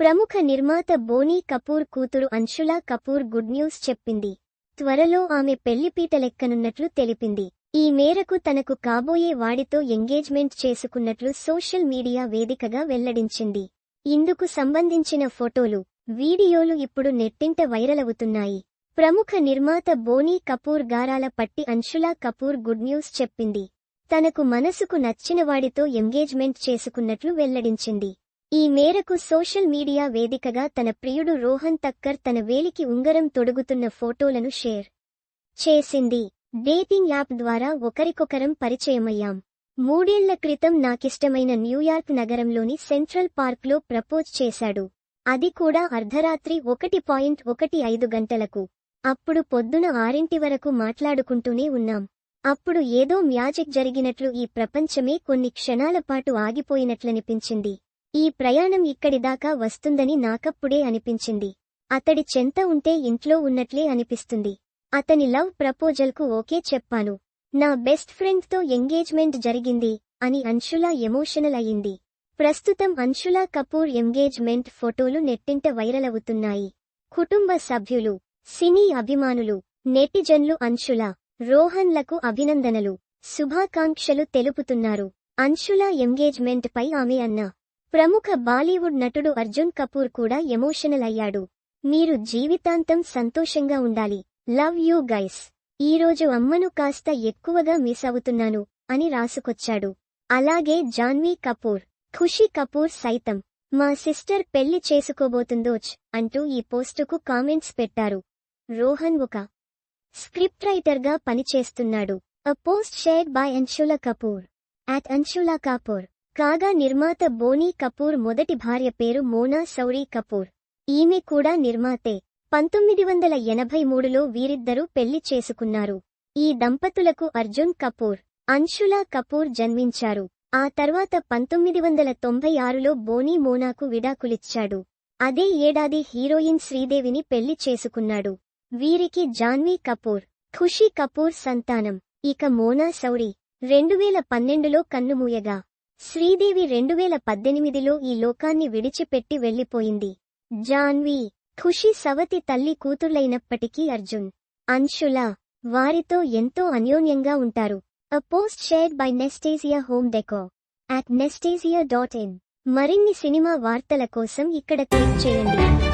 ప్రముఖ నిర్మాత బోనీ కపూర్ కూతురు అంశులా కపూర్ గుడ్ న్యూస్ చెప్పింది. త్వరలో ఆమె పెళ్ళిపీటలెక్కనున్నట్లు తెలిపింది. ఈ మేరకు తనకు కాబోయే వాడితో ఎంగేజ్మెంట్ చేసుకున్నట్లు సోషల్ మీడియా వేదికగా వెల్లడించింది. ఇందుకు సంబంధించిన ఫోటోలు వీడియోలు ఇప్పుడు నెట్టింట వైరల్ అవుతున్నాయి ప్రముఖ నిర్మాత బోనీ కపూర్ గారాల పట్టి అంశులా కపూర్ గుడ్ న్యూస్ చెప్పింది. తనకు మనసుకు నచ్చిన వాడితో ఎంగేజ్మెంట్ చేసుకున్నట్లు వెల్లడించింది. ఈ మేరకు సోషల్ మీడియా వేదికగా తన ప్రియుడు రోహన్ తక్కర్ తన వేలికి ఉంగరం తొడుగుతున్న ఫోటోలను షేర్ చేసింది. డేటింగ్ యాప్ ద్వారా ఒకరికొకరం పరిచయమయ్యాం. మూడేళ్ళ క్రితం నాకిష్టమైన న్యూయార్క్ నగరంలోని సెంట్రల్ పార్క్లో ప్రపోజ్ చేశాడు. అది కూడా అర్ధరాత్రి ఒకటి పాయింట్ ఒకటి ఐదు గంటలకు. అప్పుడు పొద్దున ఆరింటి వరకు మాట్లాడుకుంటూనే ఉన్నాం. అప్పుడు ఏదో మ్యాజిక్ జరిగినట్లు ఈ ప్రపంచమే కొన్ని క్షణాల పాటు ఆగిపోయినట్లనిపించింది. ఈ ప్రయాణం ఇక్కడిదాకా వస్తుందని నాకప్పుడే అనిపించింది. అతడి చెంత ఉంటే ఇంట్లో ఉన్నట్లే అనిపిస్తుంది. అతని లవ్ ప్రపోజల్కు ఓకే చెప్పాను. నా బెస్ట్ ఫ్రెండ్తో ఎంగేజ్మెంట్ జరిగింది అని అంశులా ఎమోషనల్ అయింది ప్రస్తుతం అంశులా కపూర్ ఎంగేజ్మెంట్ ఫోటోలు నెట్టింట వైరల్ అవుతున్నాయి కుటుంబ సభ్యులు సినీ అభిమానులు నెటిజన్లు అంశుల రోహన్లకు అభినందనలు శుభాకాంక్షలు తెలుపుతున్నారు. అంశుల ఎంగేజ్మెంట్ పై ఆమె అన్న ప్రముఖ బాలీవుడ్ నటుడు అర్జున్ కపూర్ కూడా ఎమోషనల్ అయ్యాడు. మీరు జీవితాంతం సంతోషంగా ఉండాలి. Love you guys. ఈరోజు అమ్మను కాస్త ఎక్కువగా మిస్ అవుతున్నాను అని రాసుకొచ్చాడు. అలాగే జాన్వీ కపూర్. ఖుషీ కపూర్ సైతం. మా సిస్టర్ పెళ్ళి చేసుకోబోతుందోచ్ అంటూ ఈ పోస్టుకు కామెంట్స్ పెట్టారు. రోహన్ ఒక స్క్రిప్ట్ రైటర్గా పనిచేస్తున్నాడు. A post shared by Anshula Kapoor. At Anshula Kapoor. కాగా నిర్మాత బోనీ కపూర్ మొదటి భార్య పేరు మోనా సౌరీ కపూర్. ఈమె కూడా నిర్మాతే. పంతొమ్మిది వందల ఎనభై మూడులో వీరిద్దరూ పెళ్ళి చేసుకున్నారు. ఈ దంపతులకు అర్జున్ కపూర్ అన్షులా కపూర్ జన్మించారు. ఆ తర్వాత పంతొమ్మిది వందల తొంభై ఆరులో బోనీ మోనాకు విడాకులిచ్చాడు. అదే ఏడాది హీరోయిన్ శ్రీదేవిని పెళ్ళి చేసుకున్నాడు. వీరికి జాన్వీ కపూర్ ఖుషీ కపూర్ సంతానం. ఇక మోనా సౌరి రెండువేల పన్నెండులో కన్నుమూయగా. శ్రీదేవి రెండువేల పద్దెనిమిదిలో ఈ లోకాన్ని విడిచిపెట్టి వెళ్ళిపోయింది జాన్వి ఖుషి సవతి తల్లి కూతుర్లైనప్పటికీ అర్జున్ అంశుల వారితో ఎంతో అన్యోన్యంగా ఉంటారు. A post shared by Nestasia home deco at Nestasia dot in మరిన్ని సినిమా వార్తల కోసం ఇక్కడ క్లిక్ చేయండి.